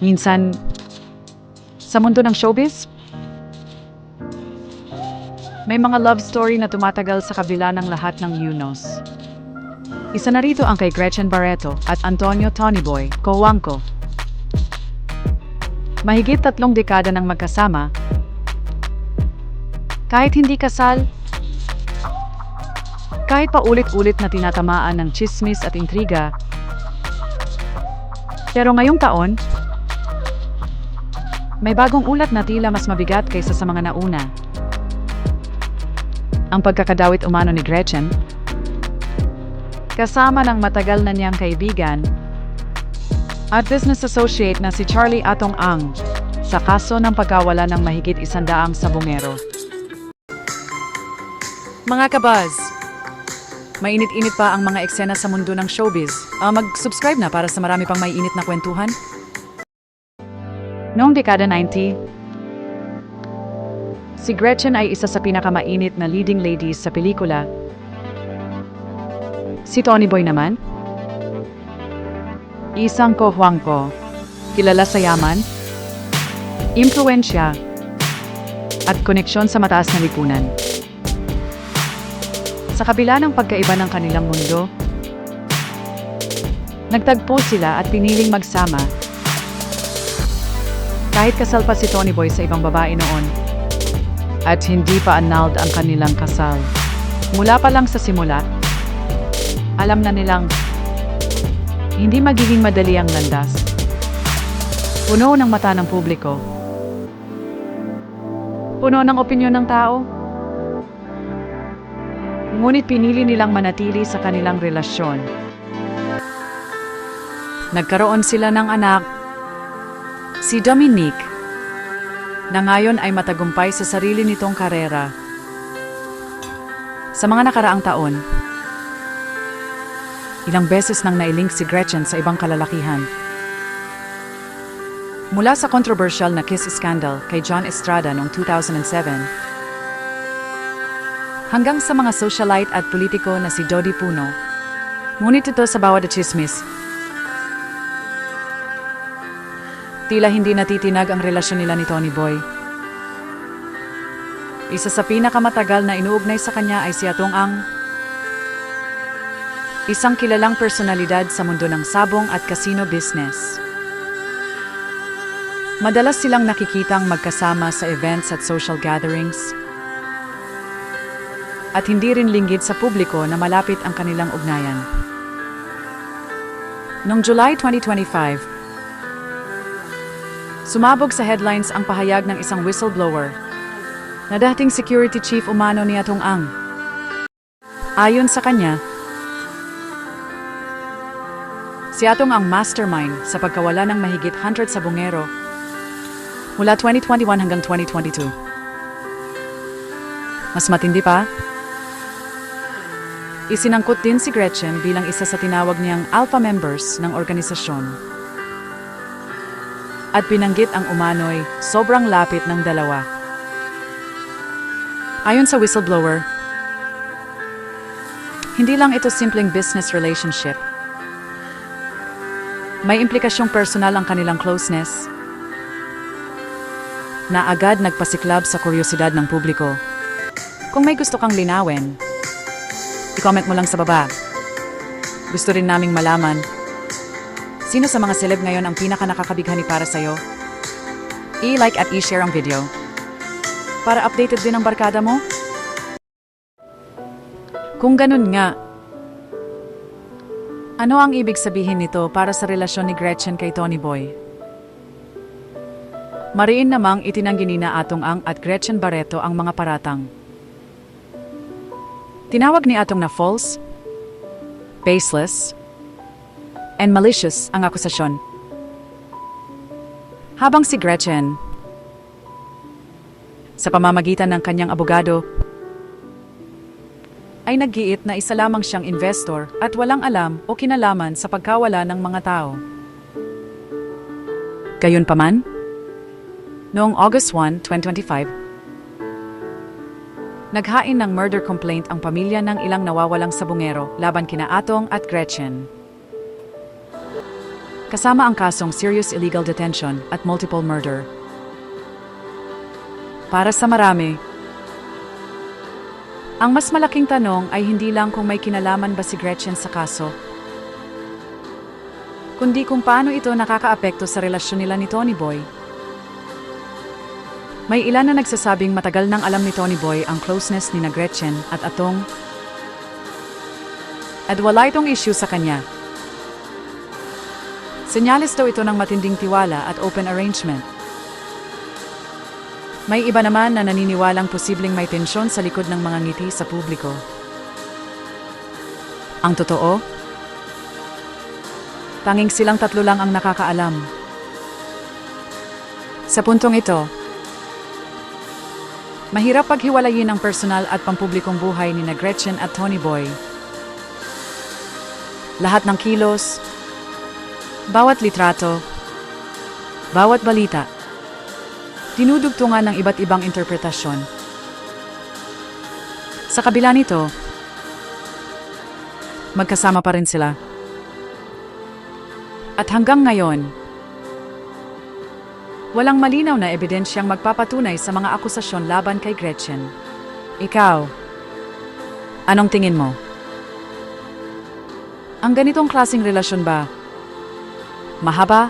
Minsan, sa mundo ng showbiz, may mga love story na tumatagal sa kabila ng lahat ng Yunos. Isa na rito ang kay Gretchen Barreto at Antonio Tonyboy Coangco. Mahigit tatlong dekada ng magkasama, kahit hindi kasal, kahit pa ulit-ulit na tinatamaan ng chismis at intriga, pero ngayong taon, may bagong ulat na tila mas mabigat kaysa sa mga nauna. Ang pagkakadawit umano ni Gretchen, kasama ng matagal na niyang kaibigan at business associate na si Charlie Atong Ang sa kaso ng pagkawala ng mahigit isandaang sabungero. Mga kabaz, mainit-init pa ang mga eksena sa mundo ng showbiz. Ah, mag-subscribe na para sa marami pang may init na kwentuhan. Noong dekada 90, si Gretchen ay isa sa pinakamainit na leading ladies sa pelikula. Si Tony Boy naman, isang kohuangko, kilala sa yaman, impluensya, at koneksyon sa mataas na lipunan. Sa kabila ng pagkaiba ng kanilang mundo, nagtagpo sila at piniling magsama. Kahit kasal pa si Tony Boy sa ibang babae noon, at hindi pa annulled ang kanilang kasal. Mula pa lang sa simula, alam na nilang hindi magiging madali ang landas. Puno ng mata ng publiko. Puno ng opinyon ng tao. Ngunit pinili nilang manatili sa kanilang relasyon. Nagkaroon sila ng anak, si Dominique, na ngayon ay matagumpay sa sarili nitong karera. Sa mga nakaraang taon, ilang beses nang nailink si Gretchen sa ibang kalalakihan. Mula sa controversial na kiss scandal kay John Estrada noong 2007, hanggang sa mga socialite at politiko na si Dodi Puno. Ngunit ito sa bawat chismis. Tila hindi natitinag ang relasyon nila ni Tony Boy. Isa sa pinakamatagal na inuugnay sa kanya ay si Atong Ang. Isang kilalang personalidad sa mundo ng sabong at casino business. Madalas silang nakikitang magkasama sa events at social gatherings. At hindi rin linggit sa publiko na malapit ang kanilang ugnayan. Noong July 2025, sumabog sa headlines ang pahayag ng isang whistleblower na dating security chief umano ni Atong Ang. Ayon sa kanya, si Atong ang mastermind sa pagkawala ng mahigit 100 sa bungero mula 2021 hanggang 2022. Mas matindi pa, isinangkot din si Gretchen bilang isa sa tinawag niyang alpha members ng organisasyon. At binanggit ang umano'y sobrang lapit ng dalawa. Ayon sa whistleblower, hindi lang ito simpleng business relationship. May implikasyong personal ang kanilang closeness na agad nagpasiklab sa kuryosidad ng publiko. Kung may gusto kang linawin, i-comment mo lang sa baba. Gusto rin naming malaman, sino sa mga celeb ngayon ang pinaka nakakabighani para sa'yo? I-like at i-share ang video. Para updated din ang barkada mo? Kung ganun nga, ano ang ibig sabihin nito para sa relasyon ni Gretchen kay Tony Boy? Mariin namang itinanggi ni na Atong Ang at Gretchen Barreto ang mga paratang. Tinawag ni Atong na false, baseless, and malicious ang akusasyon. Habang si Gretchen, sa pamamagitan ng kanyang abogado, ay naggiit na isa lamang siyang investor at walang alam o kinalaman sa pagkawala ng mga tao. Gayunpaman, Noong August 1, 2025, naghain ng murder complaint ang pamilya ng ilang nawawalang sabungero laban kina Atong at Gretchen. Kasama ang kasong serious illegal detention at multiple murder. Para sa marami, ang mas malaking tanong ay hindi lang kung may kinalaman ba si Gretchen sa kaso, kundi kung paano ito nakakaapekto sa relasyon nila ni Tony Boy. May ilan na nagsasabing matagal nang alam ni Tony Boy ang closeness ni na Gretchen at Atong at wala itong issue sa kanya. Senyales daw ito ng matinding tiwala at open arrangement. May iba naman na naniniwalang posibleng may tensyon sa likod ng mga ngiti sa publiko. Ang totoo? Tanging silang tatlo lang ang nakakaalam. Sa puntong ito, mahirap paghiwalayin ang personal at pampublikong buhay ni na Gretchen at Tony Boy. Lahat ng kilos, bawat litrato, bawat balita, dinudugtungan ng iba't ibang interpretasyon. Sa kabila nito, magkasama pa rin sila. At hanggang ngayon, walang malinaw na ebidensyang magpapatunay sa mga akusasyon laban kay Gretchen. Ikaw, anong tingin mo? Ang ganitong klasing relasyon ba? Mahaba?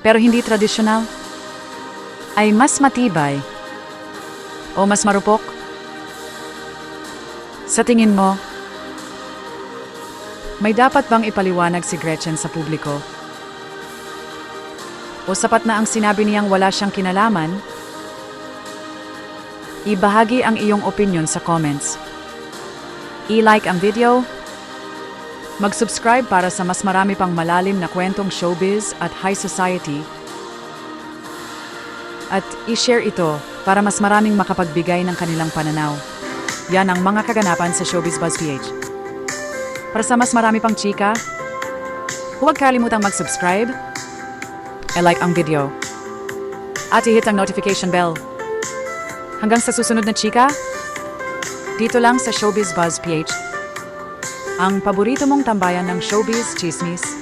Pero hindi tradisyonal? Ay mas matibay? O mas marupok? Sa tingin mo, may dapat bang ipaliwanag si Gretchen sa publiko? O sapat na ang sinabi niyang wala siyang kinalaman? Ibahagi ang iyong opinion sa comments. I-like ang video. Mag-subscribe para sa mas marami pang malalim na kwentong showbiz at high society. At i-share ito para mas maraming makapagbigay ng kanilang pananaw. Yan ang mga kaganapan sa Showbiz Buzz PH. Para sa mas marami pang chika, huwag kalimutang mag-subscribe, i-like ang video, at i-hit ang notification bell. Hanggang sa susunod na chika, dito lang sa Showbiz Buzz PH. Ang paborito mong tambayan ng Showbiz Chismis.